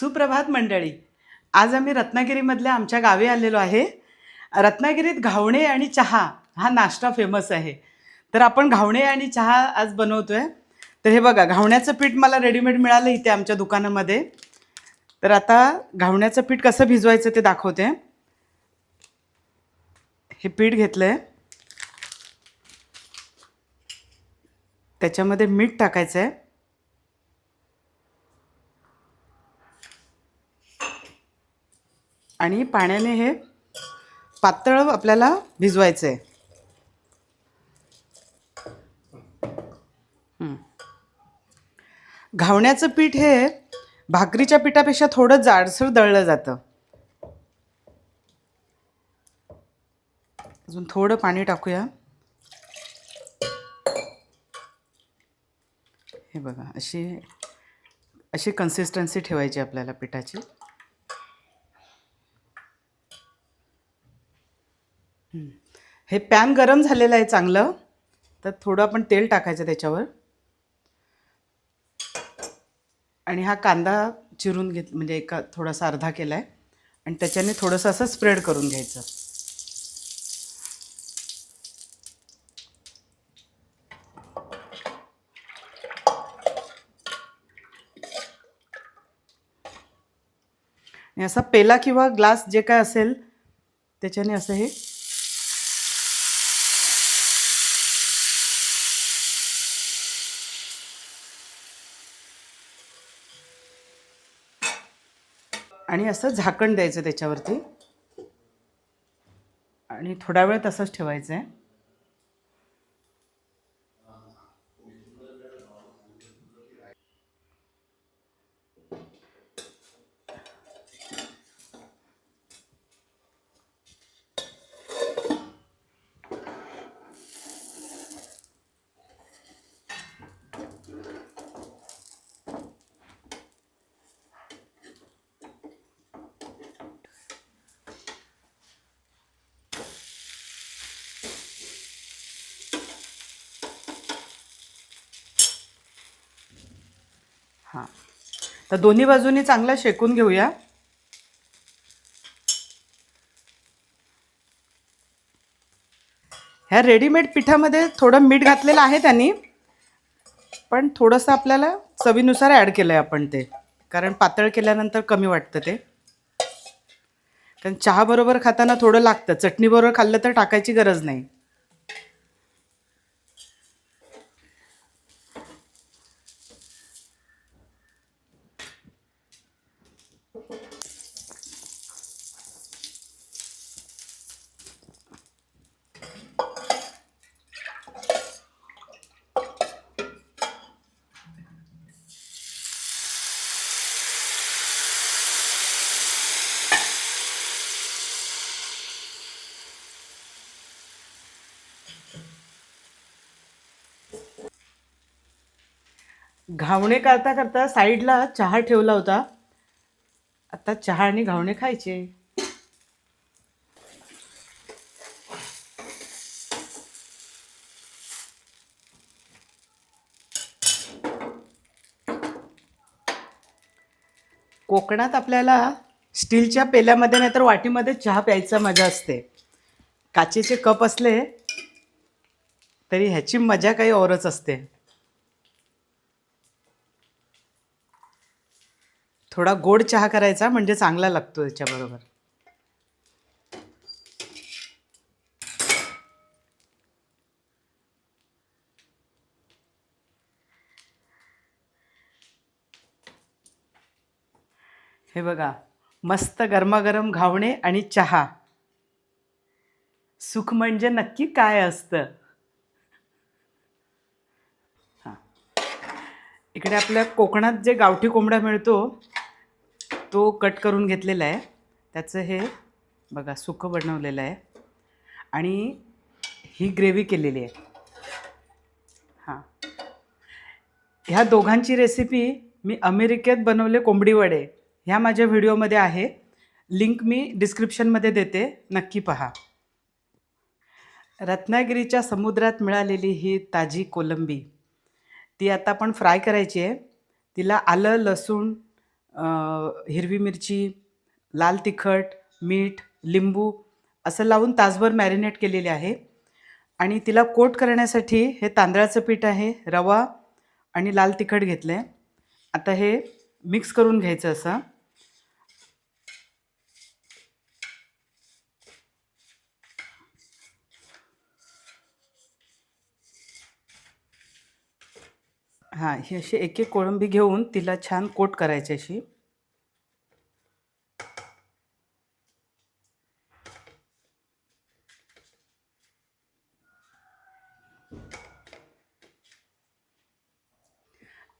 सुप्रभात मंडळी. आज आम्ही रत्नागिरीमधल्या आमच्या गावी आलेलो आहे. रत्नागिरीत घावणे आणि चहा हा नाश्ता फेमस आहे. तर आपण घावणे आणि चहा आज बनवतो आहे तर हे बघा घावण्याचं पीठ मला रेडीमेड मिळालं इथे आमच्या दुकानामध्ये. तर आता घावण्याचं पीठ कसं भिजवायचं ते दाखवते. हे पीठ घेतलं आहे त्याच्यामध्ये मीठ टाकायचं आहे आणि पाण्याने हे पातळ आपल्याला भिजवायचं आहे घावण्याचं पीठ हे भाकरीच्या पिठापेक्षा थोडं जाडसर दळलं जातं. अजून थोडं पाणी टाकूया. हे बघा अशी अशी कन्सिस्टन्सी ठेवायची आपल्याला पिठाची. हे पॅन गरम झालेलं आहे चांगलं. तर थोडं आपण तेल टाकायचं त्याच्यावर. आणि हा कांदा चिरून घेत म्हणजे एका थोडासा अर्धा केला आहे आणि त्याच्याने थोडंसं असं स्प्रेड करून घ्यायचं. आणि असा पेला किंवा ग्लास जे काय असेल त्याच्याने असं हे आणि असं झाकण द्यायचं त्याच्यावरती. आणि थोडा वेळ तसंच ठेवायचं आहे हां. तर दोन्ही बाजूनी चांगला शेकून घेऊया. ह्या रेडीमेड पिठामध्ये थोडं मीठ घातलेलं आहे त्यांनी पण थोडंसं आपल्याला चवीनुसार ॲड केलं आहे आपण ते कारण पातळ केल्यानंतर कमी वाटतं ते. कारण चहाबरोबर खाताना थोडं लागतं चटणीबरोबर खाल्लं तर टाकायची गरज नाही. घावणे करता करता साईडला चहा ठेवला होता. आता चहा आणि घावणे खायचे. कोकणात आपल्याला स्टीलच्या पेल्यामध्ये नाहीतर वाटीमध्ये चहा प्यायचा मजा असते. काचेचे कप असले तरी ह्याची मजा काही औरच असते. थोडा गोड चहा करायचा म्हणजे चांगला लागतो त्याच्याबरोबर. हे बघा मस्त गरमागरम घावणे आणि चहा. सुख म्हणजे नक्की काय असतं? इकडे आपल्या कोकणात जे गावठी कोंबडा मिळतो तो कट करून घेतलेला आहे. त्याचं हे बघा सुकं बनवलेलं आहे. आणि ही ग्रेव्ही केलेली आहे. हां. ह्या दोघांची रेसिपी मी अमेरिकेत बनवले कोंबडी वडे ह्या माझ्या व्हिडिओमध्ये आहे. लिंक मी डिस्क्रिप्शनमध्ये देते नक्की पहा. रत्नागिरीच्या समुद्रात मिळालेली ही ताजी कोलंबी. ती आता आपण फ्राय करायची आहे. तिला आलं लसूण हिरवी मिरची लाल तिखट मीठ लिंबू असं लावून तासभर मॅरिनेट केलेले आहे. आणि तिला कोट करण्यासाठी हे तांदळाचं पीठ आहे रवा आणि लाल तिखट घेतलं आहे आता हे मिक्स करून घ्यायचं असं. हां ही अशी एक एक कोळंबी घेऊन तिला छान कोट करायची अशी.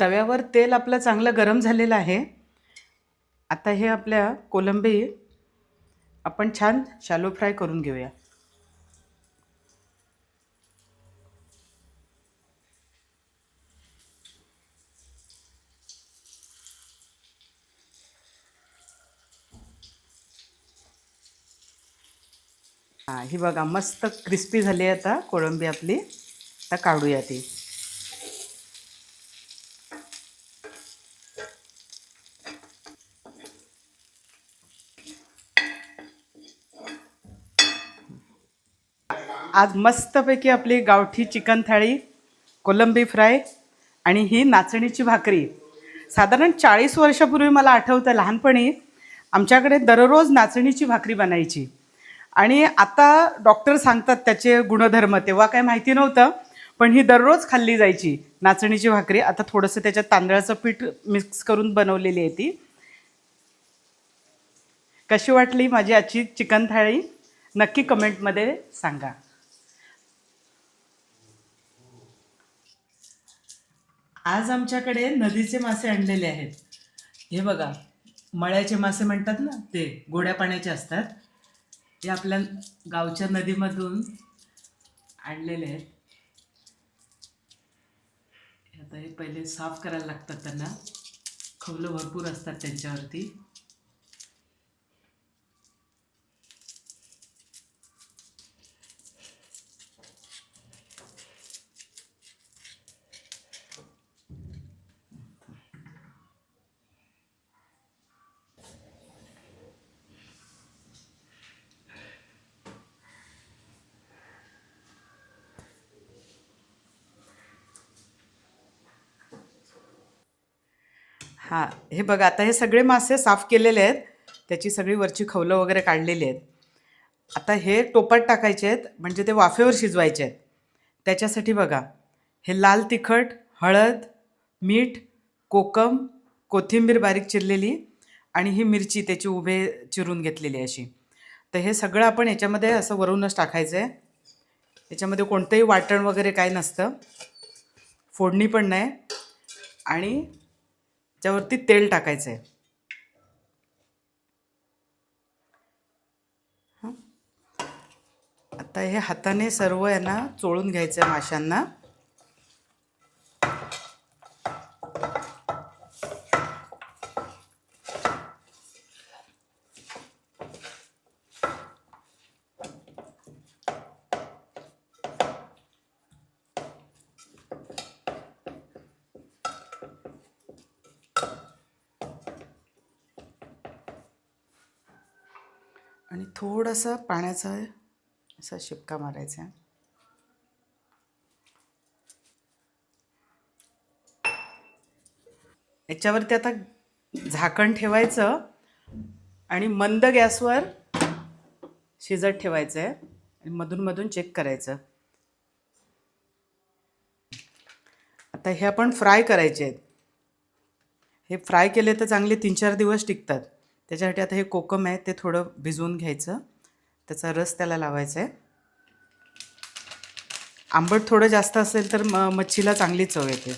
तव्यावर तेल आपलं चांगलं गरम झालेलं आहे. आता हे आपल्या कोलंबी आपण छान शालो फ्राय करून घेऊया. हां ही बघा मस्त क्रिस्पी झाली आहे आता कोळंबी आपली. आता काढूया ती. आज मस्तपैकी आपली गावठी चिकन थाळी कोलंबी फ्राय आणि ही नाचणीची भाकरी. साधारण चाळीस वर्षापूर्वी मला आठवतं लहानपणी आमच्याकडे दररोज नाचणीची भाकरी बनायची. आणि आता डॉक्टर सांगतात त्याचे गुणधर्म तेव्हा काय माहिती नव्हतं पण ही दररोज खाल्ली जायची नाचणीची भाकरी. आता थोडंसं त्याच्यात तांदळाचं पीठ मिक्स करून बनवलेली आहे ती. कशी वाटली माझी आजची चिकन थाळी? नक्की कमेंटमध्ये सांगा. आज आमच्याकडे नदीचे मासे आणलेले आहेत. हे बघा मळ्याचे मासे म्हणतात ना ते गोड्या पाण्याचे असतात. हे आपल्या गावच्या नदीमधून आणलेले आहेत. आता हे पहिले साफ करायला लागतात त्यांना. खवलं भरपूर असतात त्यांच्यावरती. हां हे बघा आता हे सगळे मासे साफ केलेले आहेत. त्याची सगळी वरची खवलं वगैरे काढलेली आहेत. आता हे टोपात टाकायचे आहेत म्हणजे ते वाफेवर शिजवायचे आहेत. त्याच्यासाठी बघा हे लाल तिखट हळद मीठ कोकम कोथिंबीर बारीक चिरलेली आणि ही मिरची त्याची उभे चिरून घेतलेली अशी. तर हे सगळं आपण याच्यामध्ये असं वरूनच टाकायचं आहे याच्यामध्ये कोणतंही वाटण वगैरे काय नसतं. फोडणी पण नाही. आणि त्यावरती तेल टाकायचं आहे आता हे हाताने सर्व यांना चोळून घ्यायचं आहे माशांना. आणि थोडंसं पाण्याचा असा शिपका मारायचा. आहे याच्यावरती आता झाकण ठेवायचं आणि मंद गॅसवर शिजत ठेवायचं आहे आणि मधून चेक करायचं. आता हे आपण फ्राय करायचे आहेत हे फ्राय केले तर चांगले तीन चार दिवस टिकतात. त्याच्यासाठी आता हे कोकम आहे ते थोडं भिजवून घ्यायचं. त्याचा रस त्याला लावायचा आहे आंबट थोडं जास्त असेल तर म मच्छीला चांगली चव येते.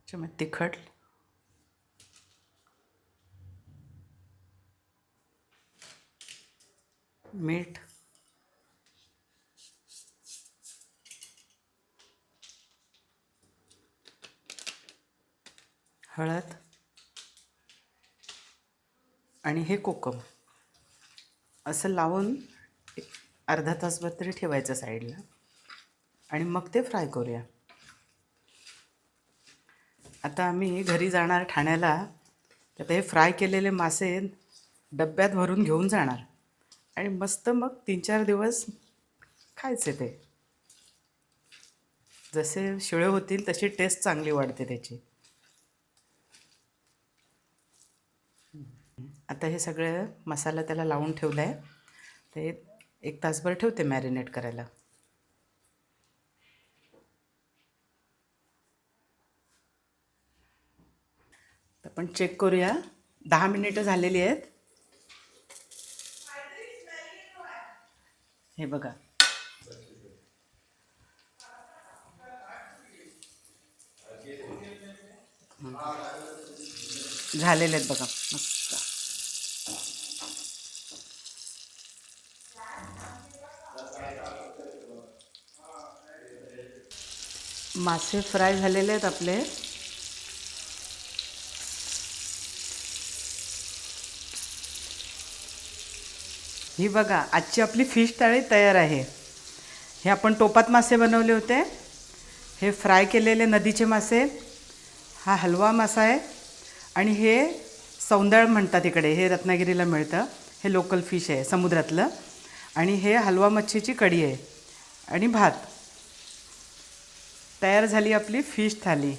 त्याच्यामध्ये तिखट. मीठ. हळद. आणि हे कोकम. असं लावून एक अर्धा तासभर तरी ठेवायचं साईडला. आणि मग ते फ्राय करूया. आता आम्ही घरी जाणार ठाण्याला. तर हे फ्राय केलेले मासे डब्यात भरून घेऊन जाणार. आणि मस्त मग तीन चार दिवस खायचे ते. जसे शिळे होतील तशी टेस्ट चांगली वाढते त्याची. आता हे सगळं मसाला त्याला लावून ठेवला आहे ते एक तासभर ठेवते मॅरिनेट करायला. आपण चेक करूया. दहा मिनिटं झालेली आहेत. हे बघा. झालेले आहेत बघा. मस्त. मासे फ्राय झालेले आहेत आपले. ही बघा आजची आपली फिश थाळी तयार आहे. हे आपण टोपात मासे बनवले होते. हे फ्राय केलेले नदीचे मासे. हा हलवा मासा आहे. आणि हे सौंदळ म्हणतात इकडे हे रत्नागिरीला मिळतं. हे लोकल फिश आहे समुद्रातलं. आणि हे हलवा मच्छीची कढी आहे. आणि भात. तयार झाली आपली फिश थाली